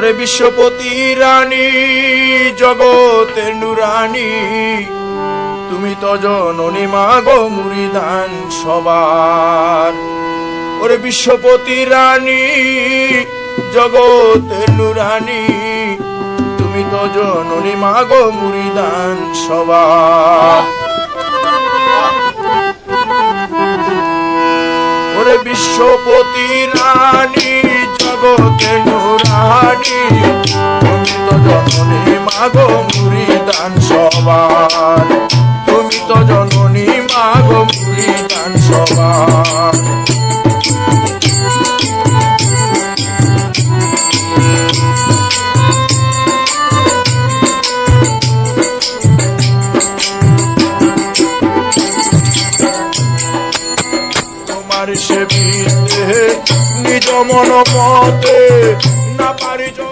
ওরে বিশ্বপতি রানী জগতের নুরানী, তুমি তো জননী মাগো মুরিদান সবার। ওরে বিশ্বপতি রানী জগতের নুরানী, তুমি তো জননী মাগো মুরিদান সবার। ওরে বিশ্বপতি রানী, জগতে নুরানী তুমি তো জননী মাগো মুড়ি দান সবার। তুমি তো জননী মাগো মুড়ি দান সবার। তোমার সে নিজ মন মতে marriage